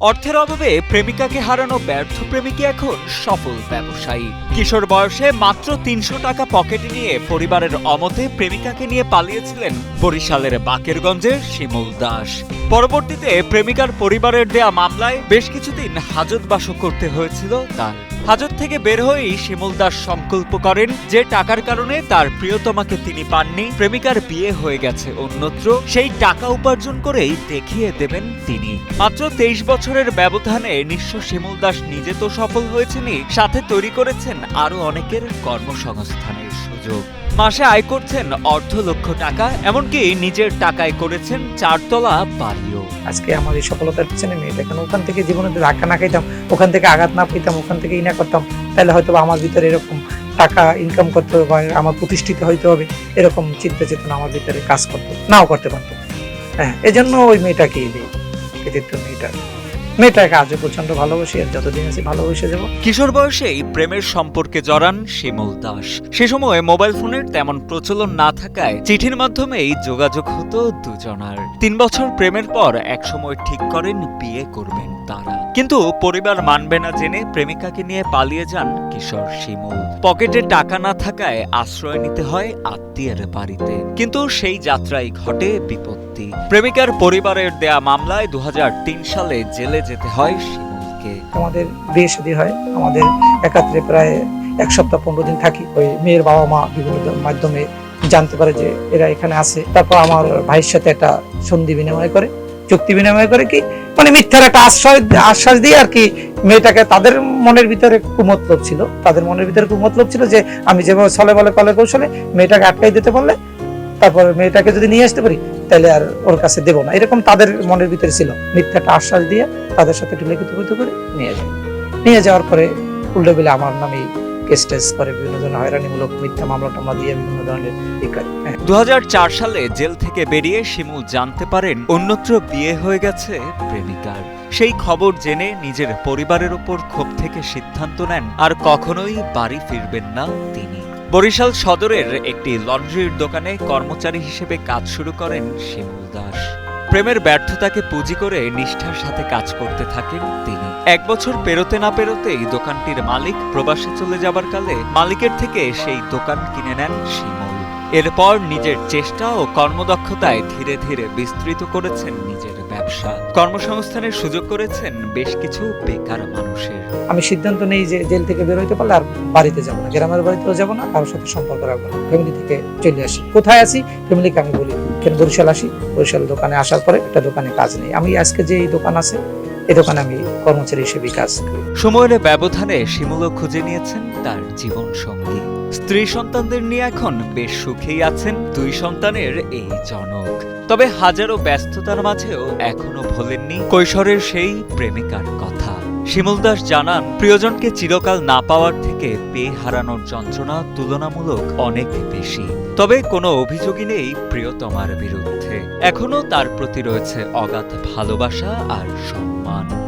অর্থের অভাবে প্রেমিকাকে হারানো ব্যর্থ প্রেমিক এখন সফল ব্যবসায়ী। কিশোর বয়সে মাত্র তিনশো টাকা পকেটে নিয়ে পরিবারের অমতে প্রেমিকাকে নিয়ে পালিয়েছিলেন বরিশালের বাকেরগঞ্জের শিমুল দাস। পরবর্তীতে প্রেমিকার পরিবারের দেয়া মামলায় বেশ কিছুদিন হাজতবাসও করতে হয়েছিল তার। হাজত থেকে বের হয়েই শিমুল দাস সংকল্প করেন যে টাকার কারণে তার প্রিয়তমাকে তিনি পাননি। প্রেমিকার বিয়ে হয়ে গেছে অন্যত্র। সেই টাকা উপার্জন করেই দেখিয়ে দেবেন তিনি। মাত্র তেইশ বছরের ব্যবধানে নিঃস্ব শিমুল দাস নিজে তো সফল হয়েছেনই, সাথে তৈরি করেছেন আরও অনেকের কর্মসংস্থানের সুযোগ। মাসে আয় করছেন অর্ধ লক্ষ টাকা, এমনকি নিজের টাকায় করেছেন চারতলা বাড়িও। আজকে আমার এই সফলতার পিছনে মেয়েটা কেন? ওখান থেকে জীবনে ধাক্কা না খাইতাম, ওখান থেকে আঘাত না পেতাম ওখান থেকে ইনা করতাম। তাহলে হয়তো আমার ভিতরে এরকম টাকা ইনকাম করতে হবে বা আমার প্রতিষ্ঠিত হইতে হবে, এরকম চিন্তা চেতনা আমার ভিতরে কাজ করতো, নাও করতে পারতো। হ্যাঁ এজন্য ওই মেয়েটাকেই দিই, কৃতিত্ব মেয়েটা মেয়েটাকে আজও প্রচণ্ড ভালোবাসি আর যতদিন আছি ভালোবেসে যাব। কিশোর বয়সেই প্রেমের সম্পর্কে জড়ান শিমুল দাস। সে সময় মোবাইল ফোনের তেমন প্রচলন না থাকায় চিঠির মাধ্যমেই যোগাযোগ হতো দুজনার। তিন বছর প্রেমের পর একসময় ঠিক করেন বিয়ে করবেন তারা। কিন্তু পরিবার মানবে না জেনে প্রেমিকাকে নিয়ে পালিয়ে যান কিশোর শিমুল। পকেটে টাকা না থাকায় আশ্রয় নিতে হয় আত্মীয়ের বাড়িতে। কিন্তু সেই যাত্রায় ঘটে বিপত্তি। প্রেমিকার পরিবারের দেয়া মামলায় দু হাজার তিন সালে জেলে যেতে হয় শিমুলকে। আমাদের বিয়ে শাদী হয়, আমাদের একাত্রে প্রায় এক সপ্তাহ পনেরো দিন থাকি। ওই মেয়ের বাবা মা বিভিন্ন মাধ্যমে জানতে পারে যে এরা এখানে আছে। তারপর আমার ভাইয়ের সাথে একটা সন্ধি বিনিময় করে, চুক্তি বিনিময় করে কি মানে মিথ্যার একটা আশ্রয়, আশ্বাস দিয়ে আর কি মেয়েটাকে তাদের মনের ভিতরে কুমতলব ছিল। তাদের মনের ভিতরে কুমতলব ছিল যে আমি যেভাবে ছলে বলে কলে কৌশলে মেয়েটাকে আটকাই দিতে পারলে, তারপর মেয়েটাকে যদি নিয়ে আসতে পারি তাহলে আর ওর কাছে দেবো না। এরকম তাদের মনের ভিতরে ছিল। মিথ্যাটা আশ্বাস দিয়ে তাদের সাথে একটু লিখিত করে নিয়ে যায়। নিয়ে যাওয়ার পরে উল্টো বিলে আমার নামে করে, বিভিন্ন ধরনের হয়রানিমূলক মিথ্যা মামলা টামলা দিয়ে বিভিন্ন ধরনের হ্যাঁ। দু সালে জেল থেকে বেরিয়ে শিমুল জানতে পারেন, অন্যত্র বিয়ে হয়ে গেছে প্রেমিকার। সেই খবর জেনে নিজের পরিবারের ওপর ক্ষোভ থেকে সিদ্ধান্ত নেন, আর কখনোই বাড়ি ফিরবেন না তিনি। বরিশাল সদরের একটি লন্ড্রির দোকানে কর্মচারী হিসেবে কাজ শুরু করেন শিমুল দাস। প্রেমের ব্যর্থতাকে পুঁজি করে নিষ্ঠার সাথে কাজ করতে থাকেন তিনি। এক বছর পেরোতে না পেরোতেই দোকানটির মালিক প্রবাসে চলে যাবার কালে মালিকের থেকে সেই দোকান কিনে নেন শিমুল। এরপর নিজের চেষ্টা ও কর্মদক্ষতায় ধীরে ধীরে বিস্তৃত করেছেন নিজের ব্যবসা। কর্মসংস্থানের সুযোগ করেছেন বেশ কিছু বেকার মানুষের। আমি সিদ্ধান্ত নেই যে জেল থেকে বের হইতে পারলে আর বাড়িতে যাব না, গ্রামের বাড়িতেও যাব না, কারোর সাথে সম্পর্ক রাখব না। ফ্যামিলি থেকে চলে আসি। কোথায় আসি ফ্যামিলিকে আমি বলি, কেন বরিশাল আসি? বরিশাল দোকানে আসার পরে একটা দোকানে কাজ নেই। আমি আজকে যে এই দোকান আছে এই দোকানে আমি কর্মচারী হিসেবে কাজ করি। সময়ের ব্যবধানে শিমুলও খুঁজে নিয়েছেন তার জীবন সঙ্গী। স্ত্রী সন্তানদের নিয়ে এখন বেশ সুখেই আছেন দুই সন্তানের এই জনক। তবে হাজারো ব্যস্ততার মাঝেও এখনও ভোলেননি কৈশোরের সেই প্রেমিকার কথা। শিমুল দাস জানান, প্রিয়জনকে চিরকাল না পাওয়ার থেকে পেয়ে হারানোর যন্ত্রণা তুলনামূলক অনেক বেশি। তবে কোনো অভিযোগই নেই প্রিয়তমার বিরুদ্ধে। এখনও তার প্রতি রয়েছে অগাধ ভালোবাসা আর সম্মান।